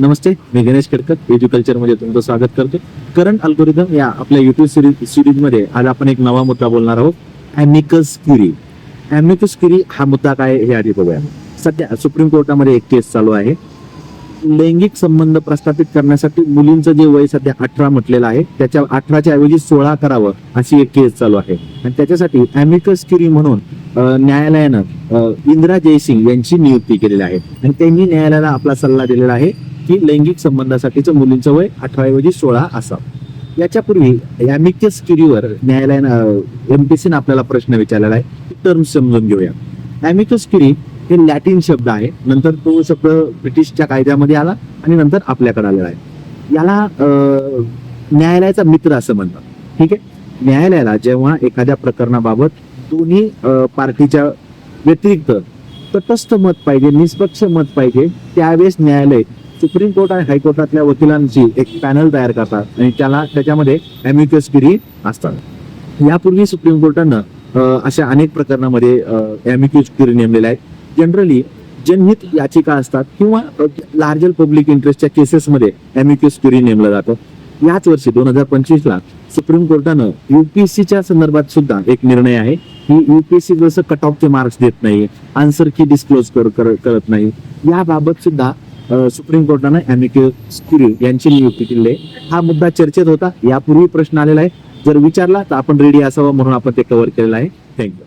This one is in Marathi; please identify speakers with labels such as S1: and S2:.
S1: नमस्ते मी गणेश खेडकर एज्युकल्चरमध्ये तुमचं स्वागत करतो. करंट अल्गोरिदम या आपल्या युट्यूब सिरीज सिरीजमध्ये आज आपण एक नवा मुद्दा बोलणार आहोत ॲमिकस क्युरी ॲमिकस क्युरी हा मुद्दा काय हे आधी बघूया. सध्या सुप्रीम कोर्टामध्ये एक केस चालू आहे. लैंगिक संबंध प्रस्थापित करण्यासाठी मुलींचं जे वय सध्या अठरा म्हटलेलं आहे त्याच्या अठराच्या ऐवजी सोळा करावं अशी एक केस चालू आहे. आणि त्याच्यासाठी अॅमिकस क्युरी म्हणून न्यायालयानं इंदिरा जयसिंग यांची नियुक्ती केलेली आहे. आणि त्यांनी न्यायालयाला आपला सल्ला दिलेला आहे. की लैंगिक संबंधासाठीचं मुलींचं वय अठराऐवजी सोळा असावं. याच्यापूर्वी अॅमिकस क्युरीवर न्यायालयानं एमपीसीनं आपल्याला प्रश्न विचारलेला आहे. टर्म समजून घेऊया. अॅमिकस क्युरी हे लॅटिन शब्द आहे. नंतर तो शब्द ब्रिटिशच्या कायद्यामध्ये आला आणि नंतर आपल्याकडे आलेला आहे. याला अं, न्यायालयाचा मित्र असं म्हणतात. ठीक आहे? न्यायालयाला जेव्हा एखाद्या प्रकरणाबाबत दोन्ही अं, पार्टीच्या व्यतिरिक्त तटस्थ मत पाहिजे निष्पक्ष मत पाहिजे त्यावेळेस न्यायालय सुप्रीम कोर्ट आणि हायकोर्टातल्या वकिलांची एक पॅनल तयार करतात आणि त्याला त्याच्यामध्ये अॅम्युकस गिरी असतात. यापूर्वी सुप्रीम कोर्टानं अशा अनेक प्रकरणामध्ये अॅम्युक्युज क्युरी नेमलेल्या आहेत. जनरली जनहित याचिका असतात किंवा लार्जर पब्लिक इंटरेस्टच्या केसेसमध्ये अॅम्युक्युस क्युरी नेमलं जातं. याच वर्षी दोन हजार पंचवीसला सुप्रीम कोर्टानं युपीएससीच्या संदर्भात सुद्धा एक निर्णय आहे की युपीएससी जसं कट ऑफचे मार्क्स देत नाही आन्सर की डिस्क्लोज करत नाही. याबाबत सुद्धा सुप्रीम कोर्टानं अॅमिक्युस क्युरी यांची नियुक्ती केली आहे. हा मुद्दा चर्चेत होता यापूर्वी प्रश्न आलेला आहे. जर विचारला तर आपण रेडी असावं म्हणून आपण ते कव्हर केलेलं आहे. थँक्यू